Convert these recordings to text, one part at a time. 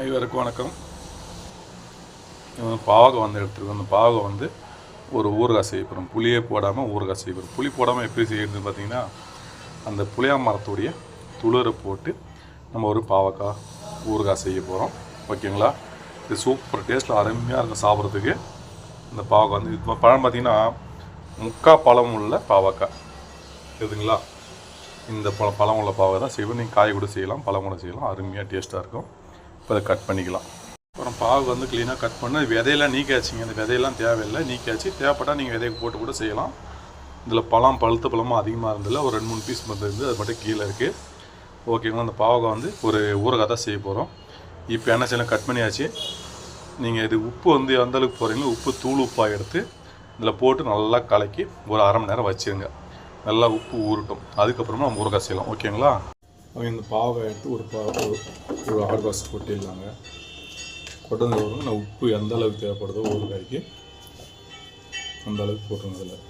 அனைவருக்கும் வணக்கம். பாவகம் வந்து எடுத்துருக்கோம் அந்த பாவகம் வந்து ஒரு ஊறுகாய் செய்யப்படும் புளியே போடாமல் ஊறுகாய் செய்யப்படும் புளி போடாமல் எப்படி செய்யறதுன்னு பார்த்தீங்கன்னா அந்த புளியா மரத்துடைய துளிரை போட்டு நம்ம ஒரு பாவக்காய் ஊறுகாய் செய்ய போகிறோம் ஓகேங்களா? இது சூப்பர் டேஸ்ட்டில் அருமையாக இருக்கும் சாப்பிட்றதுக்கு. இந்த பாவக்காய் வந்து இது பழம் பார்த்தீங்கன்னா முக்கா பழம் உள்ள பாவக்காய். இருக்குதுங்களா இந்த பழம் பழம் உள்ள பாவக்காய் தான் செய்வோம். நீங்கள் காய் கூட செய்யலாம் பழம் கூட செய்யலாம். அருமையாக டேஸ்ட்டாக இருக்கும். இப்போ அதை கட் பண்ணிக்கலாம். அப்புறம் பாவு வந்து க்ளீனாக கட் பண்ணி. விதையெல்லாம் நீக்காச்சுங்க இந்த விதையெல்லாம் தேவையில்லை. நீக்காச்சு. தேவைப்பட்டால் நீங்கள் விதையை போட்டு கூட செய்யலாம். இதில் பழம் பழுத்த பழமும் அதிகமாக இருந்ததில்ல ஒரு ரெண்டு மூணு பீஸ் மட்டும் இருந்து அது மட்டும் கீழே இருக்குது ஓகேங்களா அந்த பாவக்காய் வந்து ஒரு ஊறுகாய் தான் செய்ய போகிறோம் இப்போ என்ன செய்யலாம்? கட் பண்ணியாச்சு. நீங்கள் இது உப்பு வந்து எந்த அளவுக்கு போகிறீங்களோ உப்பு தூள் உப்பாக எடுத்து இதில் போட்டு நல்லா கலக்கி ஒரு அரை மணி நேரம் வச்சுருங்க. நல்லா உப்பு ஊறட்டும். அதுக்கப்புறமா நம்ம ஊறுகாய் செய்யலாம். ஓகேங்களா அவங்க இந்த பாவை எடுத்து ஒரு பா ஒரு- ஒரு ஆறு பாஸ் கொட்டிடலாங்க கொட்டதுக்கு நான் உப்பு எந்த அளவுக்கு தேவைப்படுதோ ஊறுகாய்க்கு அந்த அளவுக்கு போட்டுருங்க அதில்.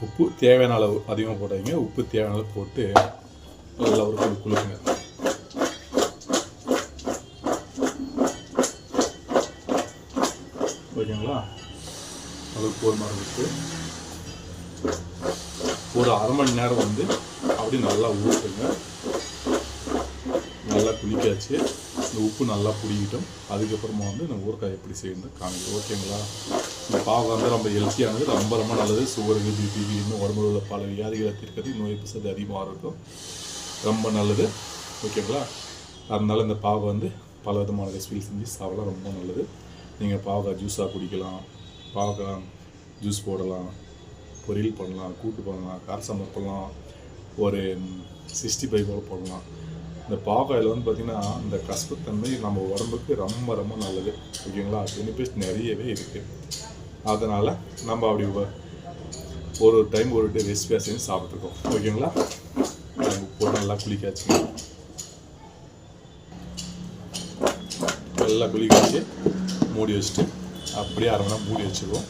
உப்பு தேவையான அளவு அதிகமாக போட்டாங்க உப்பு தேவையான அளவு போட்டு நல்லா ஒரு குழு குழுக்குங்க ஓகேங்களா? அது போதுமான இருக்குது ஒரு அரை மணி நேரம் வந்து அப்படி நல்லா ஊற்றுங்க. நல்லா குளிக்காச்சு. இந்த உப்பு நல்லா பிடிக்கிட்டோம் அதுக்கப்புறமா வந்து இந்த ஊறுகாய் எப்படி செய்யணும் காமிக்கும் ஓகேங்களா? இந்த பாவம் வந்து ரொம்ப ஹெல்த்தியானது ரொம்ப ரொம்ப நல்லது. சுகருக்கு பிபிக்கு இன்னும் உடம்புல உள்ள பல வியாதிகளை தீர்க்கிறது நோய் எதிர்ப்பு சக்தி அதிகமாக இருக்கும். ரொம்ப நல்லது. ஓகேங்களா? அதனால் இந்த பாவம் வந்து பல விதமான ரெசிபி செஞ்சு சாப்பிடலாம். ரொம்ப நல்லது. நீங்கள் பாவக்காய் ஜூஸாக குடிக்கலாம். பாவக்காய் ஜூஸ் போடலாம். பொரியல் பண்ணலாம் கூட்டு பண்ணலாம் கார சாம்பார் பண்ணலாம் ஒரு சிக்ஸ்டி ஃபைவ் கூட போடலாம். இந்த பாவக்காயில் வந்து பார்த்திங்கன்னா இந்த கசப்புத்தன்மை நம்ம உடம்புக்கு ரொம்ப ரொம்ப நல்லது. ஓகேங்களா? பெனிஃபிட்ஸ் நிறையவே இருக்குது அதனால் நம்ம அப்படி ஒரு டைம் ஒரு டே ரெசிபியாக செஞ்சு சாப்பிட்ருக்கோம் ஓகேங்களா? போட்டு நல்லா குளிக்காச்சு. நல்லா குளிக்க வச்சு மூடி வச்சுட்டு அப்படியே அரை மணி நேரம் மூடி வச்சுருவோம்.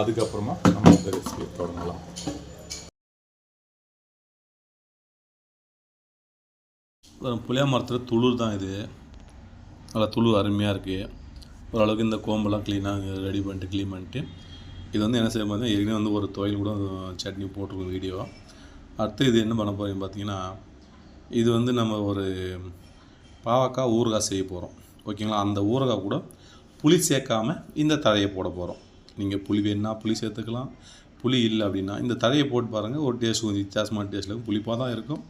அதுக்கப்புறமா நம்ம இந்த ரெசிபியை தொடங்கலாம். புளியா மரத்தில் துளிர் தான் இது. நல்லா துளிர் அருமையாக இருக்குது ஓரளவுக்கு இந்த கோம்பெல்லாம் க்ளீனாக ரெடி பண்ணிட்டு க்ளீன் பண்ணிட்டு இது வந்து என்ன செய்ய பார்த்தீங்கன்னா ஏற்கனவே வந்து ஒரு துவையல் கூட சட்னி போட்டிருக்கோம் வீடியோ. அடுத்து இது என்ன பண்ண போகிறீங்க பார்த்தீங்கன்னா இது வந்து நம்ம ஒரு பாவக்காய் ஊறுகாய் செய்ய போகிறோம் ஓகேங்களா? அந்த ஊறுகாய் கூட புளி சேர்க்காம இந்த தழையை போட போகிறோம் நீங்கள் புளி வேணுன்னா புளி சேர்த்துக்கலாம். புளி இல்லை அப்படின்னா இந்த தழையை போட்டு பாருங்கள் ஒரு டேஸ்ட் கொஞ்சம் வித்தியாசமான டேஸ்ட்டில் இருக்கும். புளிப்பாக தான் இருக்கும்.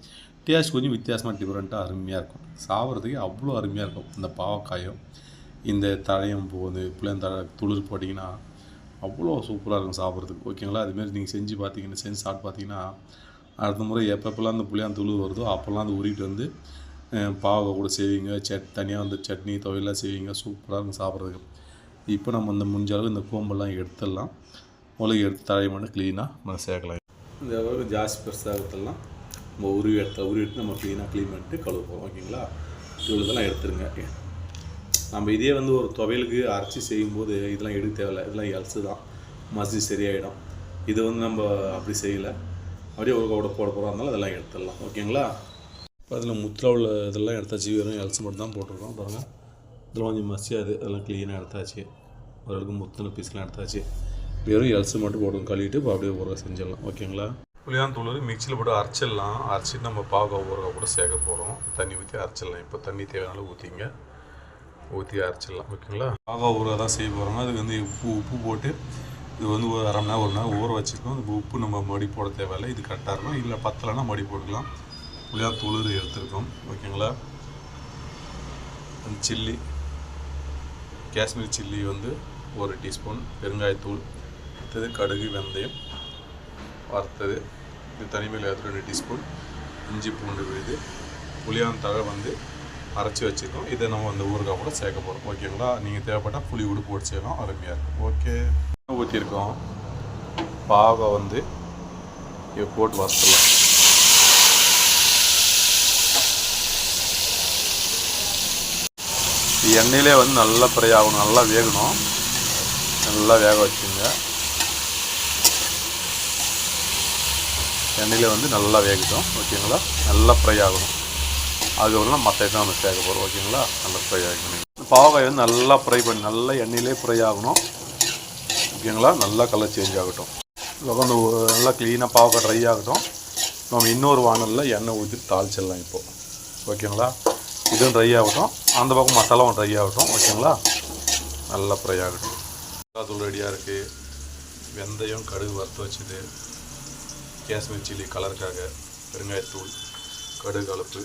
டேஸ்ட் கொஞ்சம் வித்தியாசமாக டிஃப்ரெண்ட்டாக அருமையாக இருக்கும். சாப்பிட்றதுக்கு அவ்வளோ அருமையாக இருக்கும். இந்த பாவக்காயும் இந்த தழையும் போகுது புளியந்தழை துளிர் போட்டிங்கன்னா அவ்வளோ சூப்பராக இருக்கும் சாப்பிட்றதுக்கு. ஓகேங்களா அதுமாரி நீங்கள் செஞ்சு பார்த்தீங்கன்னா செஞ்சு சாப்பிட்டு பார்த்தீங்கன்னா அடுத்த முறை எப்பப்பெல்லாம் அந்த புளியான் துளிர் வருதோ அப்போல்லாம் அந்த உருகிட்டு வந்து அஹ், பாவக்காய் கூட செய்வீங்க. சட் தனியாக வந்து சட்னி துவையெல்லாம் செய்வீங்க. சூப்பராக இருக்கும் சாப்பிட்றதுக்கு. இப்போ நம்ம இந்த முடிஞ்ச அளவு இந்த கோம்பெல்லாம் எடுத்துடலாம். உலக எடுத்து தலையை மட்டும் க்ளீனாக நம்ம சேர்க்கலாம். இந்த அளவுக்கு ஜாஸ்தி பெருசாக எடுத்துடலாம் நம்ம உருவி எடுத்த உருவி எடுத்து நம்ம க்ளீனாக க்ளீன் பண்ணிட்டு கழுவுவோம். ஓகேங்களா? இவ்வளோதெல்லாம் எடுத்துருங்க. நம்ம இதே வந்து ஒரு துவையலுக்கு அரைச்சி செய்யும்போது இதெல்லாம் எடுக்க தேவையில்ல. இதெல்லாம் எல்சு தான் மசி சரியாயிடும். இது வந்து நம்ம அப்படி செய்யலை. அப்படியே ஒரு கூட போட போகிறோம் அதனால அதெல்லாம் எடுத்துடலாம். ஓகேங்களா? இப்போ அதில் முத்தில் உள்ள இதெல்லாம் எடுத்தாச்சு. வெறும் எல்சு மட்டும் தான் போட்டிருக்கோம். பாருங்கள் இதில் கொஞ்சம் அது அதெல்லாம் க்ளீனாக எடுத்தாச்சு ஓரளவுக்கு முத்தின பீஸ்லாம் எடுத்தாச்சு வெறும் எல்சு மட்டும் போட்டு கழுவிட்டு இப்போ அப்படியே ஊற செஞ்சிடலாம் ஓகேங்களா புளியாந்தூள் மிக்சியில் போட்டு அரைச்சிடலாம் அரைச்சிட்டு நம்ம பாவக்காய் ஊறுகாய் கூட சேர்க்க போகிறோம் தண்ணி ஊற்றி அரைச்சிடலாம் இப்போ தண்ணி தேவையான ஊற்றிங்க ஊற்றி அரைச்சிடலாம் ஓகேங்களா பாவக்காய் ஊறுகாய் தான் செய்ய போகிறோம் அதுக்கு வந்து உப்பு உப்பு போட்டு இது வந்து ஒரு அரை மணி நேரம் ஒரு மணி நேரம் ஊற வச்சுருக்கோம் இந்த உப்பு நம்ம மடி போட தேவையில்லை இது கரெக்டாக இருக்கும் இல்லை பத்தலைன்னா மடி போட்டுக்கலாம் புளியாந்தூள் எடுத்துருக்கோம் ஓகேங்களா அந்த சில்லி காஷ்மீர் சில்லி வந்து ஒரு டீஸ்பூன் பெருங்காயத்தூள் அடுத்தது கடுகு வெந்தயம் வறுத்தது. இது தனிமையில் ரெண்டு டீஸ்பூன் இஞ்சி பூண்டு விழுது. புளியாந்தழை வந்து அரைச்சி வச்சுருக்கோம். இதை நம்ம அந்த ஊறுகாய் கூட சேர்க்க போகிறோம் ஓகேங்களா நீங்கள் தேவைப்பட்டால் புளி உடுப்பு போட்டு செய்யலாம் அருமையாக இருக்கும். ஓகே ஊற்றிருக்கோம் பாவை வந்து போட்டு வசலாம் எண்ணெயிலே வந்து நல்லா ஃப்ரை ஆகணும் நல்லா வேகணும். நல்லா வேக வச்சுங்க. எண்ணெயில் வந்து நல்லா வேகட்டும் ஓகேங்களா? நல்லா ஃப்ரை ஆகணும் அதுக்கப்புறம் மற்ற ஐட்டம் நம்ம சேர்க்க போகிறோம் ஓகேங்களா? நல்லா ஃப்ரை ஆகணும். பாவக்காய் வந்து நல்லா ஃப்ரை பண்ணி நல்லா எண்ணெயிலே ஃப்ரை ஆகணும். ஓகேங்களா? நல்லா கலர் சேஞ்ச் ஆகட்டும். உட்காந்து நல்லா க்ளீனாக பாவக்காய் ட்ரை ஆகட்டும். நம்ம இன்னொரு வானலில் எண்ணெய் ஊற்றி தாளிச்சிடலாம் இப்போது ஓகேங்களா? இதுவும் ட்ரை ஆகட்டும். அந்த பக்கம் மசாலாவும் ட்ரை ஆகட்டும். ஓகேங்களா? நல்லா ஃப்ரை ஆகட்டும். தூள் ரெடியாக இருக்குது வெந்தயம் கடுகு வறுத்து வச்சுது. காஷ்மீர் சில்லி கலருக்காக பெருங்காயத்தூள் கடுகு கலப்பு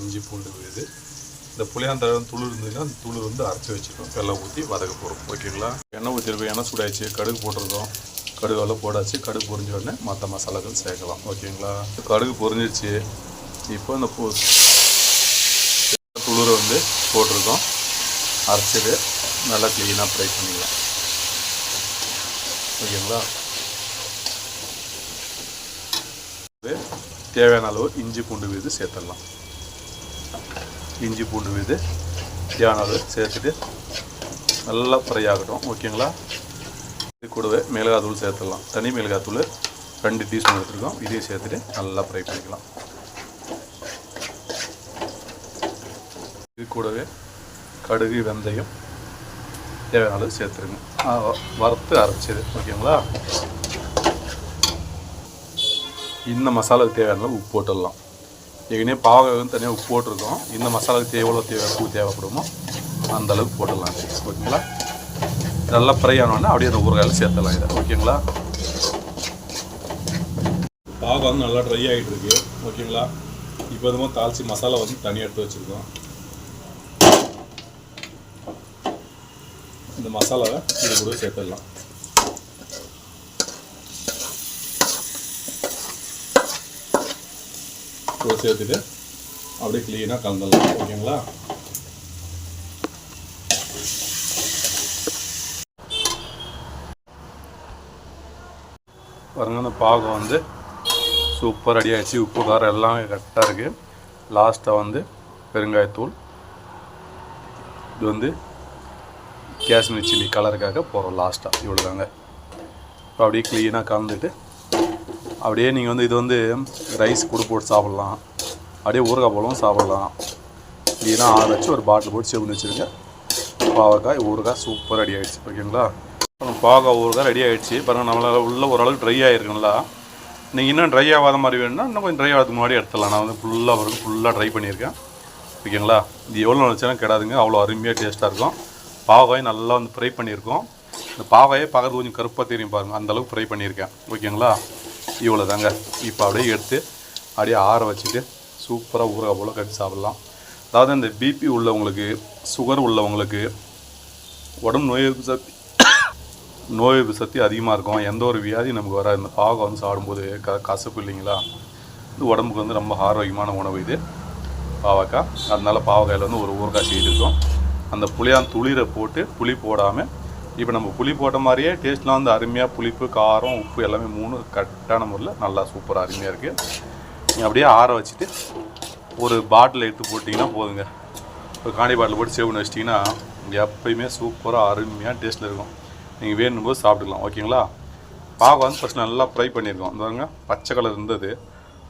இஞ்சி பூண்டு இது. இந்த புளியாந்தழம் துளு இருந்ததுன்னா அந்த துளு வந்து அரைச்சி வச்சுருக்கோம். வெள்ளம் ஊற்றி வதக்க போகிறோம் ஓகேங்களா? எண்ணெய் ஊற்றிருக்கோம் எண்ணெய் சூடாச்சு கடுகு போட்டிருக்கோம். கடுகு எல்லாம் போடாச்சு. கடுகு பொரிஞ்ச உடனே மற்ற மசாலாக்கள் சேர்க்கலாம். ஓகேங்களா? கடுகு பொரிஞ்சிருச்சு இப்போ இந்த பூ துளுரை வந்து போட்டிருக்கோம். அரைச்சிட்டு நல்லா க்ளீனாக ஃப்ரை பண்ணிக்கலாம். ஓகேங்களா? தேவையான அளவு இஞ்சி பூண்டு விழுது சேர்த்துடலாம். இஞ்சி பூண்டு விழுது தேவையான அளவு சேர்த்துட்டு நல்லா ஃப்ரை ஆகட்டும். ஓகேங்களா? இது கூடவே மிளகாத்தூள் சேர்த்துடலாம். தனி மிளகாத்தூள் ரெண்டு டீஸ்பூன் எடுத்துருக்கோம். இதையும் சேர்த்துட்டு நல்லா ஃப்ரை பண்ணிக்கலாம். இது கூடவே கடுகு வெந்தயம் தேவையான அளவு சேர்த்துருங்க. வறுத்து அரைச்சது ஓகேங்களா? இந்த மசாலாவுக்கு தேவையான அளவு உப்பு போட்டுடலாம். ஏற்கனவே பாவக்காய் வந்து தனியாக உப்பு போட்டிருக்கோம். இந்த மசாலாவுக்கு எவ்வளோ தேவை உப்பு தேவைப்படுமோ அந்த அளவுக்கு போட்டுடலாம். ஓகேங்களா? நல்லா ஃப்ரை ஆனோடனே அப்படியே அந்த ஊறுகாயில் சேர்த்துடலாம் இதை. ஓகேங்களா? பாவக்காய் வந்து நல்லா ட்ரை ஆகிட்டு இருக்கு. ஓகேங்களா? இப்போ எதுவும் தாளிச்சு மசாலா வந்து தனியாக எடுத்து வச்சுருக்கோம். இந்த மசாலாவை இது கூட சேர்த்துடலாம். கூட சேர்த்துட்டு அப்படியே க்ளீனாக கலந்துடலாம். ஓகேங்களா? பாருங்க அந்த பாகம் வந்து சூப்பர் ரெடி ஆயிடுச்சு. உப்பு காரம் எல்லாமே கரெக்டாக இருக்குது லாஸ்ட்டாக வந்து பெருங்காயத்தூள். இது வந்து காஷ்மீர் சில்லி கலருக்காக போகிறோம் லாஸ்ட்டாக இவ்வளோ தாங்க இப்போ அப்படியே க்ளீனாக கலந்துட்டு அப்படியே நீங்கள் வந்து இது வந்து ரைஸ் கூட போட்டு சாப்பிட்லாம். அப்படியே ஊறுகாய் போலவும் சாப்பிட்லாம். க்ளீனாக ஆற வச்சு ஒரு பாட்டில் போட்டு செவ் வச்சுருங்க. பாவக்காய் ஊறுகாய் சூப்பர் ரெடி ஆகிடுச்சு ஓகேங்களா? பாவக்காய் ஊறுகாய் ரெடி ஆகிடுச்சு பாருங்கள் நம்மளால் உள்ள ஓரளவுக்கு ட்ரை ஆகிருக்குங்களா நீங்கள் இன்னும் ட்ரை ஆகாத மாதிரி வேணும்னா இன்னும் கொஞ்சம் ட்ரை ஆகிறதுக்கு முன்னாடி எடுத்துடலாம். நான் வந்து ஃபுல்லாக வரும் ஃபுல்லாக ட்ரை பண்ணியிருக்கேன். ஓகேங்களா? இது எவ்வளோ நினச்சாலும் கிடாதுங்க. அவ்வளோ அருமையாக டேஸ்ட்டாக இருக்கும். பாவக்காய் நல்லா வந்து ஃப்ரை பண்ணியிருக்கோம். இந்த பாவக்காயை பார்க்குறது கொஞ்சம் கருப்பாக தெரியும் பாருங்கள் அந்த அளவுக்கு ஃப்ரை பண்ணியிருக்கேன். ஓகேங்களா? இவ்வளோ தாங்க இப்போ அப்படியே எடுத்து அப்படியே ஆற வச்சுட்டு சூப்பராக ஊற போல் கட்டி சாப்பிட்லாம். அதாவது இந்த பிபி உள்ளவங்களுக்கு சுகர் உள்ளவங்களுக்கு உடம்பு நோய் எதிர்ப்பு சக்தி நோய் எதிர்ப்பு சக்தி அதிகமாக இருக்கும். எந்த ஒரு வியாதி நமக்கு வராது. இந்த பாவக்காய் வந்து சாப்பிடும்போது க கசப்பு இல்லைங்களா? இது உடம்புக்கு வந்து ரொம்ப ஆரோக்கியமான உணவு இது. பாவக்காய். அதனால் பாவக்காயில் வந்து ஒரு ஊறுகாய் செய்திருக்கோம் அந்த புளியான் துளிரை போட்டு புளி போடாமல் இப்போ நம்ம புளி போட்ட மாதிரியே டேஸ்ட்லாம் வந்து அருமையாக புளிப்பு காரம் உப்பு எல்லாமே மூணு கரெக்டான முறையில் நல்லா சூப்பராக அருமையாக இருக்குது நீங்கள் அப்படியே ஆற வச்சுட்டு ஒரு பாட்டில் எடுத்து போட்டிங்கன்னா போதுங்க. ஒரு காணி பாட்டில் போட்டு சேவ் பண்ணி வச்சிட்டிங்கன்னா எப்பயுமே சூப்பராக அருமையாக டேஸ்ட்டில் இருக்கும். நீங்கள் வேணும் போது சாப்பிட்டுக்கலாம். ஓகேங்களா? பாவம் வந்து ஃபஸ்ட் நல்லா ஃப்ரை பண்ணியிருக்கோம். இந்த பாருங்க பச்சை கலர் இருந்தது.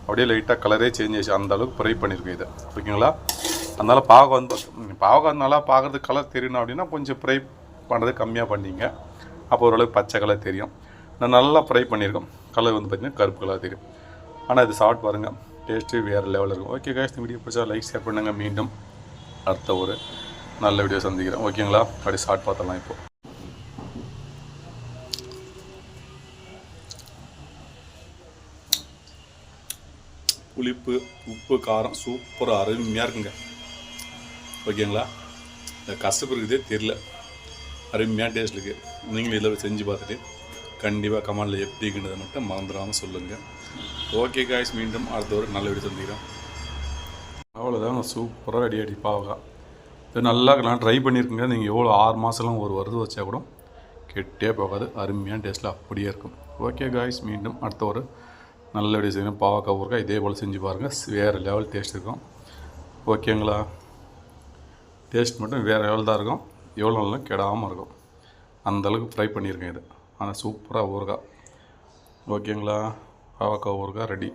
அப்படியே லைட்டாக கலரே சேஞ்ச் ஆச்சு அந்த அளவுக்கு ஃப்ரை பண்ணியிருக்கோம் இதை. ஓகேங்களா? அதனால் பாகம் வந்து பாவம் வந்து நல்லா பார்க்குறது கலர் தெரியணும் அப்படின்னா கொஞ்சம் ஃப்ரை பண்ணுறது கம்மியாக பண்ணிங்க. அப்போ ஓரளவுக்கு பச்சை கலர் தெரியும். நான் நல்லா ஃப்ரை பண்ணியிருக்கோம். கலர் வந்து பார்த்திங்கன்னா கருப்பு கலர் தெரியும். ஆனால் இது சாப்பிட்டு பாருங்கள் டேஸ்ட்டு வேறு லெவலில் இருக்கும். ஓகே கேஷ் இந்த வீடியோ பிடிச்சா லைக் ஷேர் பண்ணுங்கள் மீண்டும் அடுத்த ஒரு நல்ல வீடியோ சந்திக்கிறேன். ஓகேங்களா அப்படி ஷார்ட் பார்த்தலாம் இப்போது புளிப்பு உப்பு காரம் சூப்பராக அருமையாக இருக்குங்க. ஓகேங்களா? இந்த கசப்பு இருக்குதே தெரில அருமையாக டேஸ்ட் இருக்குது நீங்களும் இதில் செஞ்சு பார்த்துட்டு கண்டிப்பாக கமெண்டில் எப்படி இருக்குன்றதை மட்டும் மறந்துடாமல் சொல்லுங்கள் ஓகே காய்ஸ் மீண்டும் அடுத்த ஒரு நல்ல வீடு சந்திக்கிறோம். அவ்வளோதான் சூப்பராக ரெடி ஆடி பாவகா இது நல்லா நான் ட்ரை பண்ணியிருக்கீங்க. நீங்கள் எவ்வளோ ஆறு மாதம்லாம் ஒரு வருது வச்சா கூட கெட்டே போகாது. அருமையான டேஸ்ட்டில் அப்படியே இருக்கும். ஓகே காய்ஸ் மீண்டும் அடுத்த ஒரு நல்ல வீடியோ செய்யணும் பாவக்காய் ஊறுகாய் இதே போல் செஞ்சு பாருங்கள் வேறு லெவல் டேஸ்ட் இருக்கும். ஓகேங்களா டேஸ்ட் மட்டும் வேறு லெவல் தான் இருக்கும். எவ்வளோ நல்லா கெடாமல் இருக்கும். அந்தளவுக்கு ஃப்ரை பண்ணியிருக்கேன் இது. ஆனால் சூப்பராக ஊறுகாய். ஓகேங்களா? பாவக்காய் ஊறுகாய் ரெடி